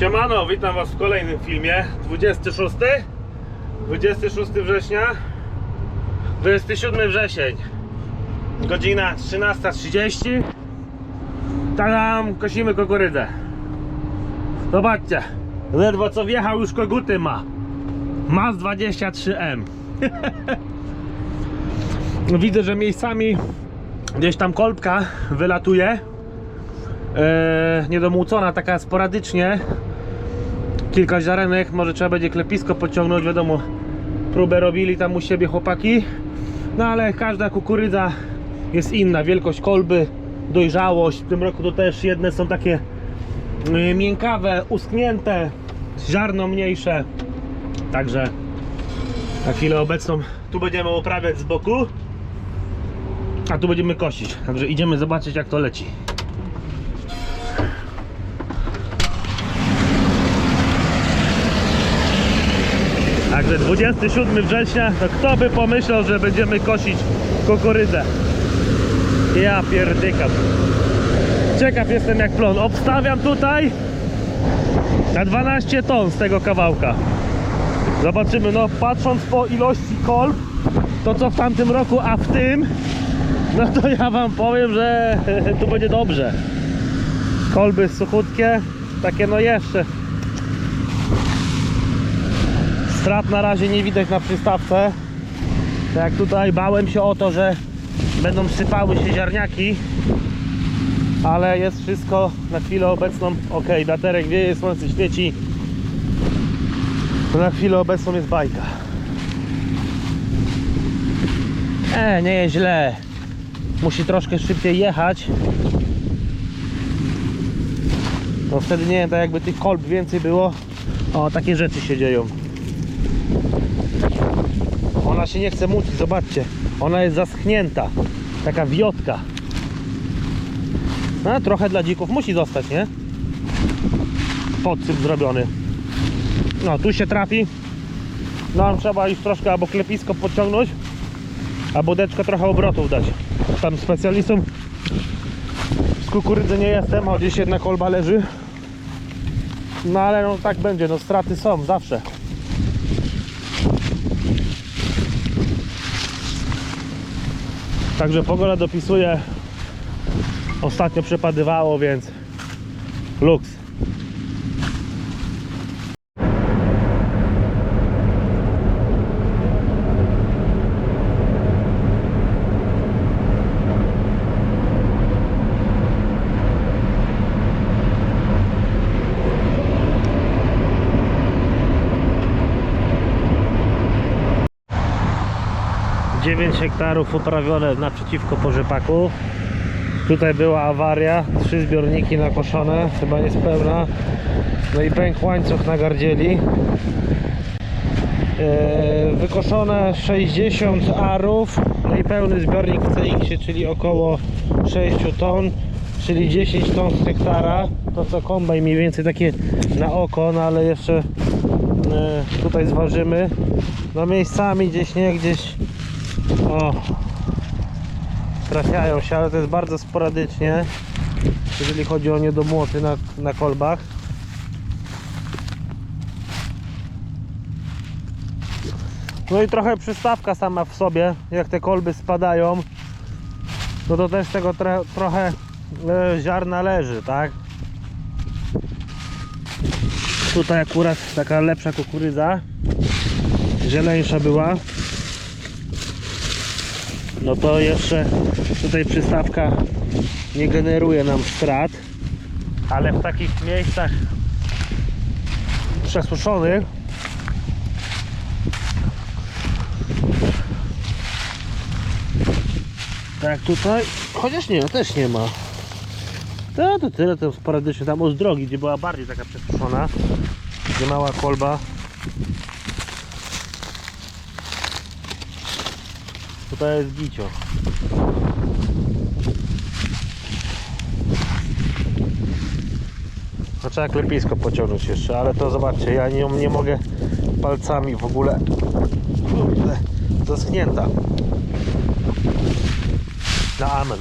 Siemano, witam was w kolejnym filmie. 26 26 września? 27 wrzesień. Godzina 13.30 Tam kosimy kukurydzę Zobaczcie. Ledwo co wjechał już koguty ma. Maz 23M Widzę, że miejscami Gdzieś tam kolbka wylatuje. Niedomłócona taka sporadycznie kilka ziarenek, może trzeba będzie klepisko pociągnąć, wiadomo, próbę robili tam u siebie chłopaki, no ale każda kukurydza jest inna, wielkość kolby, dojrzałość, w tym roku to też jedne są takie y, miękkawe, uschnięte, ziarno mniejsze, także na chwilę obecną tu będziemy oprawiać z boku, a tu będziemy kosić, także idziemy zobaczyć jak to leci. Także 27 września, to kto by pomyślał, że będziemy kosić kukurydzę. Ja pierdykam. Ciekaw jestem jak plon. Obstawiam tutaj na 12 ton z tego kawałka. Zobaczymy, no patrząc po ilości kolb, to co w tamtym roku, a w tym, no to ja wam powiem, że tu będzie dobrze. Kolby suchutkie, takie no jeszcze Strat na razie nie widać na przystawce. Tak jak tutaj bałem się o to, że będą sypały się ziarniaki. Ale jest wszystko na chwilę obecną ok. Wiaterek wieje, słońce świeci. Na chwilę obecną jest bajka. E, nie jest źle. Musi troszkę szybciej jechać. No wtedy nie wiem, tak jakby tych kolb więcej było. O, takie rzeczy się dzieją. Ona się nie chce mucić, zobaczcie. Ona jest zaschnięta. Taka wiotka. No, trochę dla dzików musi zostać, nie? Podsyp zrobiony. No, tu się trafi. No, trzeba już troszkę albo klepisko podciągnąć, albo deczkę trochę obrotów dać. Tam specjalistą z kukurydzy nie jestem, a gdzieś jedna kolba leży. No ale no tak będzie, no straty są zawsze. Także pogoda dopisuje. Ostatnio przepadywało, więc luks. Dziewięć hektarów uprawione naprzeciwko po rzepaku. Tutaj była awaria, trzy zbiorniki nakoszone, chyba niespełna. No i pękł łańcuch na gardzieli. Eee, wykoszone 60 arów, no i pełny zbiornik w CX, czyli około 6 ton, czyli 10 ton z hektara. To co kombaj mniej więcej takie na oko, no ale jeszcze e, tutaj zważymy. No miejscami gdzieś nie, gdzieś o, trafiają się, ale to jest bardzo sporadycznie, jeżeli chodzi o niedomłoty na, na kolbach. No i trochę przystawka sama w sobie, jak te kolby spadają, no to też tego tro, trochę e, ziarna leży, tak? Tutaj akurat taka lepsza kukurydza, zieleńsza była, no to jeszcze tutaj przystawka nie generuje nam strat, ale w takich miejscach przesuszonych tak tutaj, chociaż nie, też nie ma. To, to tyle, to sporadycznie tam od drogi, gdzie była bardziej taka przesuszona gdzie mała kolba Tutaj jest gicio. No trzeba klepisko pociągnąć jeszcze, ale to zobaczcie, ja nią nie mogę palcami w ogóle. Kurde, zaschnięta. Na amen.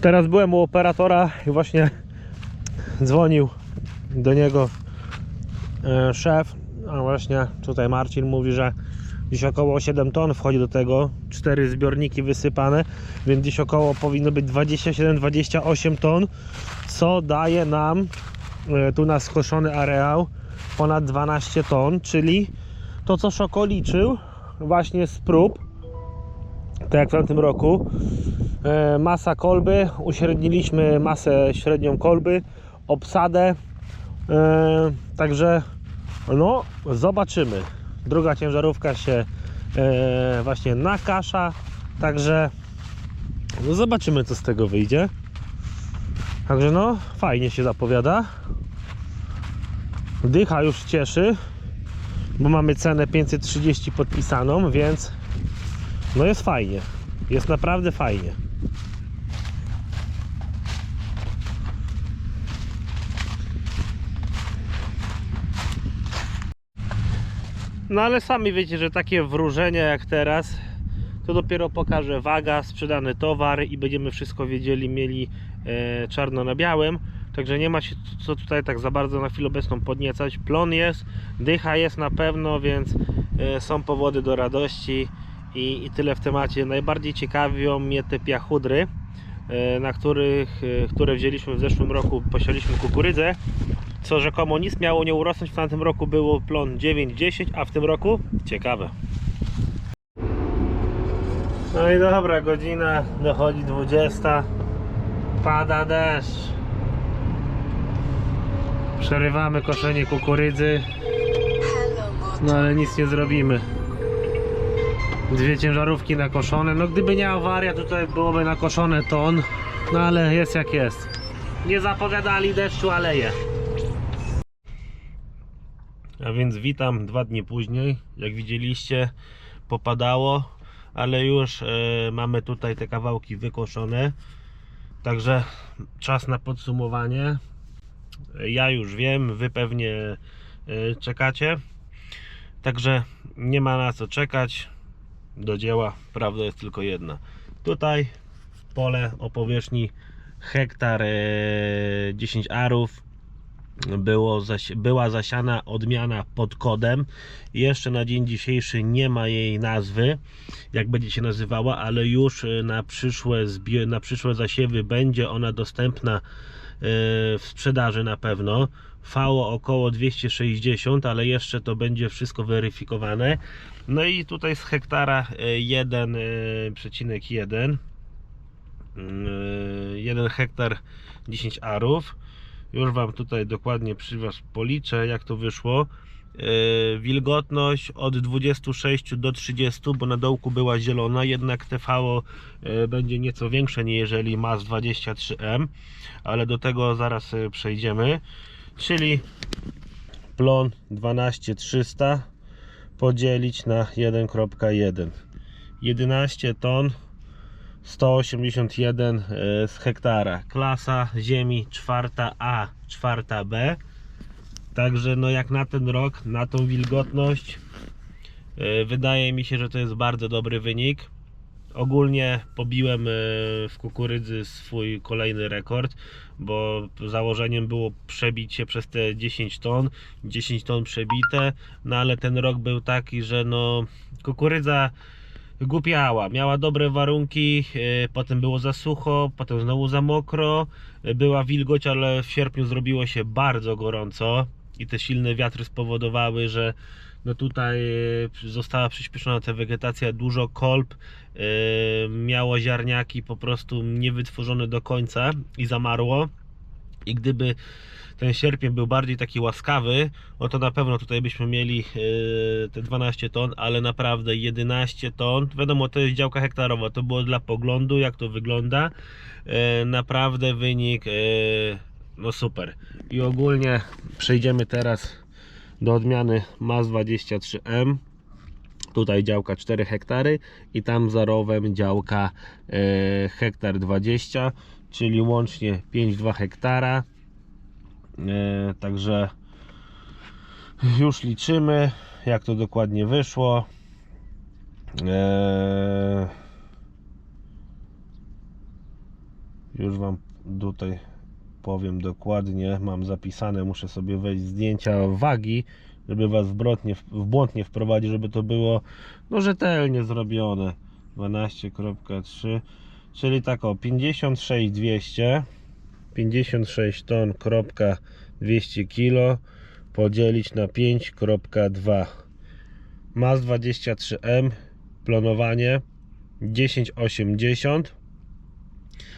Teraz byłem u operatora i właśnie dzwonił do niego szef, a właśnie tutaj Marcin mówi, że gdzieś około 7 ton wchodzi do tego, 4 zbiorniki wysypane, więc gdzieś około powinno być 27-28 ton, co daje nam e, tu na skoszony areał ponad 12 ton, czyli to co Szoko liczył właśnie z prób, tak jak w tamtym roku, e, masa kolby, uśredniliśmy masę średnią kolby, obsadę, e, także no zobaczymy. Druga ciężarówka się e, właśnie nakasza, także no zobaczymy co z tego wyjdzie. Także no fajnie się zapowiada. Dycha już cieszy, bo mamy cenę 530 podpisaną, więc no jest fajnie. Jest naprawdę fajnie. No ale sami wiecie, że takie wróżenia jak teraz to dopiero pokaże waga, sprzedany towar i będziemy wszystko wiedzieli, mieli e, czarno na białym. Także nie ma się co tutaj tak za bardzo na chwilę obecną podniecać. Plon jest, dycha jest na pewno, więc e, są powody do radości i, i tyle w temacie. Najbardziej ciekawią mnie te piachudry, e, na których, e, które wzięliśmy w zeszłym roku, posialiśmy kukurydzę, co rzekomo nic miało nie urosnąć. W tamtym roku było plon 9-10, a w tym roku ciekawe. No i dobra, godzina dochodzi 20. Pada deszcz. Przerywamy koszenie kukurydzy. No ale nic nie zrobimy. Dwie ciężarówki nakoszone. No gdyby nie awaria, tutaj byłoby nakoszone ton. No ale jest jak jest. Nie zapowiadali deszczu, ale je. A więc witam dwa dni później. Jak widzieliście, popadało, ale już e, mamy tutaj te kawałki wykoszone. Także czas na podsumowanie. Ja już wiem, wy pewnie e, czekacie. Także nie ma na co czekać. Do dzieła prawda jest tylko jedna. Tutaj pole o powierzchni hektar e, 10 arów było zaś, była zasiana odmiana pod kodem. Jeszcze na dzień dzisiejszy nie ma jej nazwy, jak będzie się nazywała, ale już e, na przyszłe, na przyszłe zasiewy będzie ona dostępna e, w sprzedaży na pewno. FAO około 260, ale jeszcze to będzie wszystko weryfikowane. No i tutaj z hektara e, 1,1 1 hektar 10 arów. Już Wam tutaj dokładnie przy Was policzę, jak to wyszło. Yy, Wilgotność od 26 do 30, bo na dołku była zielona, jednak TVO yy, będzie nieco większe, niż jeżeli ma z 23M, ale do tego zaraz yy, przejdziemy. Czyli plon 12300 podzielić na 1.1 11 ton 181 e, z hektara. Klasa ziemi czwarta A, czwarta B. Także no jak na ten rok, na tą wilgotność, e, wydaje mi się, że to jest bardzo dobry wynik. Ogólnie pobiłem e, w kukurydzy swój kolejny rekord, bo założeniem było przebić się przez te 10 ton, 10 ton przebite, no ale ten rok był taki, że no kukurydza głupiała, miała dobre warunki, e, potem było za sucho, potem znowu za mokro, e, była wilgoć, ale w sierpniu zrobiło się bardzo gorąco i te silne wiatry spowodowały, że no tutaj e, została przyspieszona ta wegetacja, dużo kolb, miało ziarniaki po prostu niewytworzone do końca i zamarło. I gdyby ten sierpień był bardziej taki łaskawy, no to na pewno tutaj byśmy mieli yy, te 12 ton, ale naprawdę 11 ton. Wiadomo, to jest działka hektarowa, to było dla poglądu, jak to wygląda. Yy, naprawdę wynik yy, no super. I ogólnie przejdziemy teraz do odmiany MAS 23M. Tutaj działka 4 hektary i tam za rowem działka e, hektar 20, czyli łącznie 5,2 hektara. E, także już liczymy, jak to dokładnie wyszło. E, Już Wam tutaj powiem dokładnie. Mam zapisane, muszę sobie wejść zdjęcia wagi, żeby Was w błąd nie, w błąd nie wprowadzić, żeby to było no, rzetelnie zrobione. 12.3 czyli tak o 56200 56 ton, kropka 200 kg podzielić na 5.2 MAS 23M planowanie 1080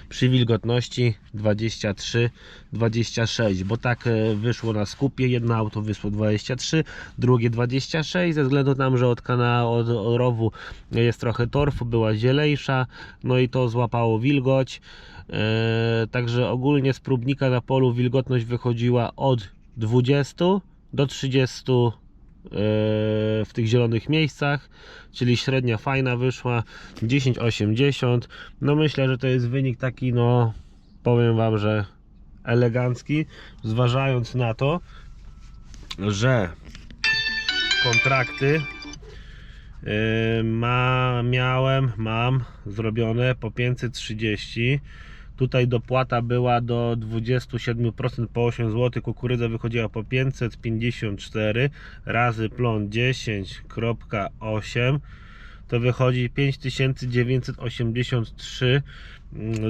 przy wilgotności 23 26 bo tak e, wyszło na skupie. Jedno auto wyszło 23 drugie 26 ze względu to, że od kanału od, rowu jest trochę torfu była zielejsza no i to złapało wilgoć także ogólnie z próbnika na polu wilgotność wychodziła od 20 do 30 e, w tych zielonych miejscach, czyli średnia fajna wyszła 10,80. No myślę, że to jest wynik taki, no powiem Wam, że elegancki, zważając na to, że kontrakty yy, ma, miałem, mam zrobione po 530 Tutaj dopłata była do 27% po 8 zł, kukurydza wychodziła po 554 razy plon 10.8 to wychodzi 5983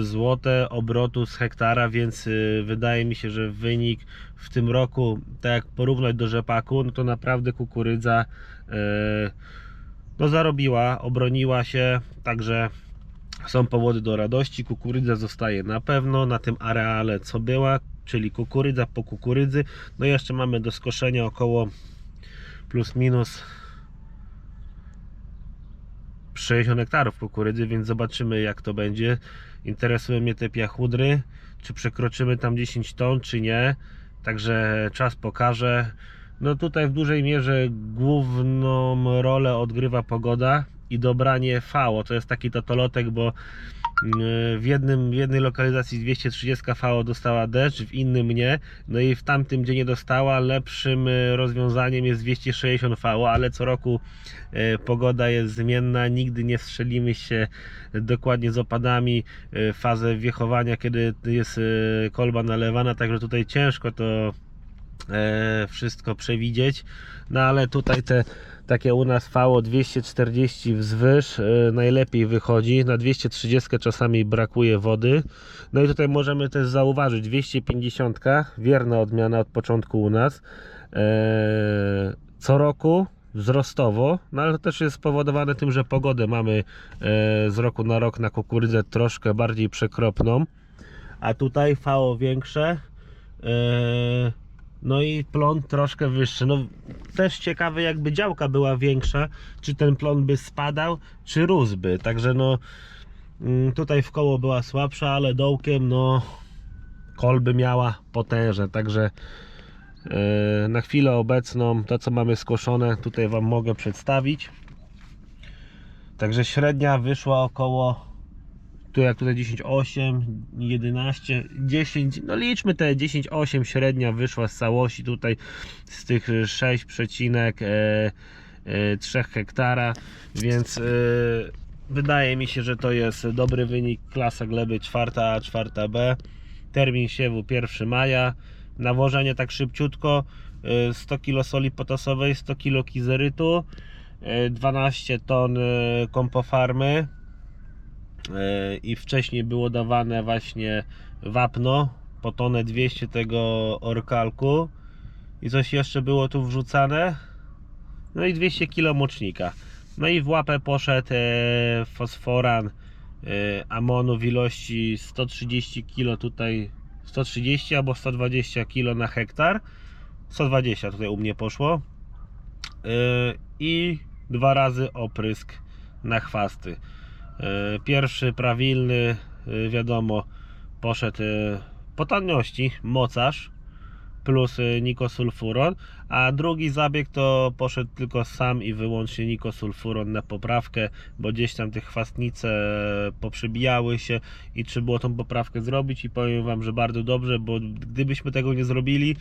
zł obrotu z hektara, więc y, wydaje mi się, że wynik w tym roku, tak jak porównać do rzepaku, no to naprawdę kukurydza y, no zarobiła, obroniła się, także są powody do radości. Kukurydza zostaje na pewno na tym areale, co była, czyli kukurydza po kukurydzy. No i jeszcze mamy do skoszenia około plus minus 60 hektarów kukurydzy, więc zobaczymy jak to będzie. Interesują mnie te piachudry, czy przekroczymy tam 10 ton, czy nie. Także czas pokaże. No tutaj w dużej mierze główną rolę odgrywa pogoda i dobranie FAO. To jest taki totolotek, bo mm, w, jednym, w jednej lokalizacji 230 FAO dostała deszcz, w innym nie. No i w tamtym, gdzie nie dostała, lepszym e, rozwiązaniem jest 260 FAO, ale co roku e, pogoda jest zmienna, nigdy nie strzelimy się dokładnie z opadami e, fazę wiechowania, kiedy jest kolba nalewana, także tutaj ciężko to wszystko przewidzieć. No ale tutaj te takie u nas fało 240 wzwyż e, najlepiej wychodzi. Na 230 czasami brakuje wody. No i tutaj możemy też zauważyć 250 wierna odmiana od początku u nas. E, co roku wzrostowo, no ale to też jest spowodowane tym, że pogodę mamy e, z roku na rok na kukurydzę troszkę bardziej przekropną. A tutaj fało większe. No i plon troszkę wyższy. No też ciekawe jakby działka była większa, czy ten plon by spadał, czy rósłby. Także no mm, tutaj w koło była słabsza, ale dołkiem no kolby miała potężne. Także e, na chwilę obecną to co mamy skoszone tutaj Wam mogę przedstawić. Także średnia wyszła około tu jak tutaj 10,8, 11, 10, no liczmy te 10,8 średnia wyszła z całości tutaj z tych 6,3 hektara, więc e, wydaje mi się, że to jest dobry wynik, klasa gleby 4A, 4B, termin siewu 1 maja, nawożenie tak szybciutko, e, 100 kg soli potasowej, 100 kg kizerytu, e, 12 ton e, kompofarmy, E, i wcześniej było dawane właśnie wapno po tonę 200 tego orkalku. I coś jeszcze było tu wrzucane? No i 200 kg mocznika. No i w łapę poszedł e, fosforan e, amonu w ilości 130 kg tutaj 130 albo 120 kg na hektar. 120 tutaj u mnie poszło. I dwa razy oprysk na chwasty. E, Pierwszy prawilny, e, wiadomo, poszedł e, po taniości, mocarz plus nikosulfuron, a drugi zabieg to poszedł tylko sam i wyłącznie nikosulfuron na poprawkę, bo gdzieś tam te chwastnice poprzybijały się i trzeba było tą poprawkę zrobić? I powiem Wam, że bardzo dobrze, bo gdybyśmy tego nie zrobili,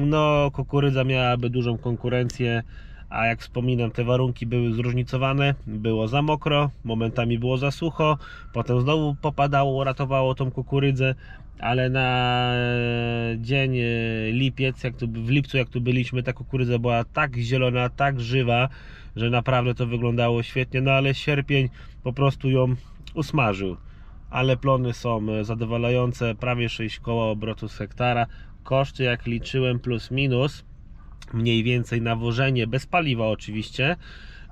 no kukurydza miałaby dużą konkurencję, a jak wspominam, te warunki były zróżnicowane. Było za mokro, momentami było za sucho, potem znowu popadało, ratowało tą kukurydzę, ale na dzień e, lipiec, jak tu, w lipcu jak tu byliśmy, ta kukurydza była tak zielona, tak żywa, że naprawdę to wyglądało świetnie, no ale sierpień po prostu ją usmażył. Ale plony są e, zadowalające, prawie 6 koła obrotu z hektara. Koszty jak liczyłem plus minus, mniej więcej nawożenie, bez paliwa oczywiście,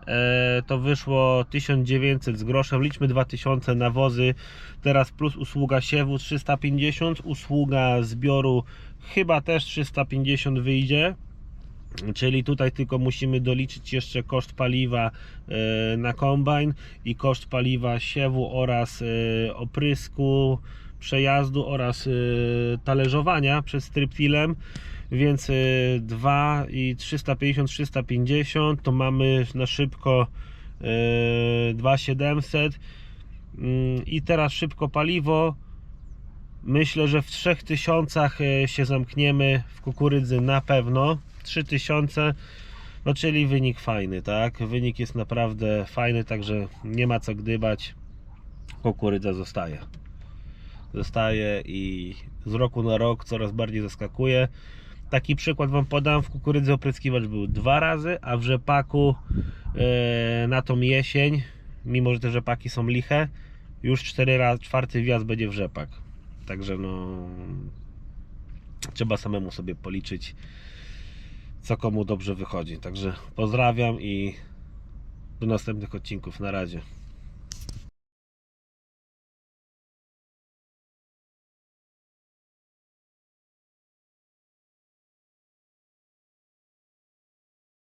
e, to wyszło 1900 z groszem, liczmy 2000 nawozy, teraz plus usługa siewu 350, usługa zbioru chyba też 350 wyjdzie. Czyli tutaj tylko musimy doliczyć jeszcze koszt paliwa e, na kombajn i koszt paliwa siewu oraz e, oprysku, przejazdu oraz talerzowania przez striptilem więc 2 i 350 350 to mamy na szybko e, 2700 Mm, i teraz szybko paliwo myślę, że w 3000 e, się zamkniemy w kukurydzy na pewno 3000 no czyli wynik fajny, tak? Wynik jest naprawdę fajny, także nie ma co gdybać. Kukurydza zostaje. Zostaje i z roku na rok coraz bardziej zaskakuje. Taki przykład Wam podam. W kukurydzy opryskiwacz był dwa razy, a w rzepaku e, na tą jesień, mimo że te rzepaki są liche, już cztery razy, czwarty wjazd będzie w rzepak. Także no trzeba samemu sobie policzyć co komu dobrze wychodzi. Także pozdrawiam i do następnych odcinków. Na razie.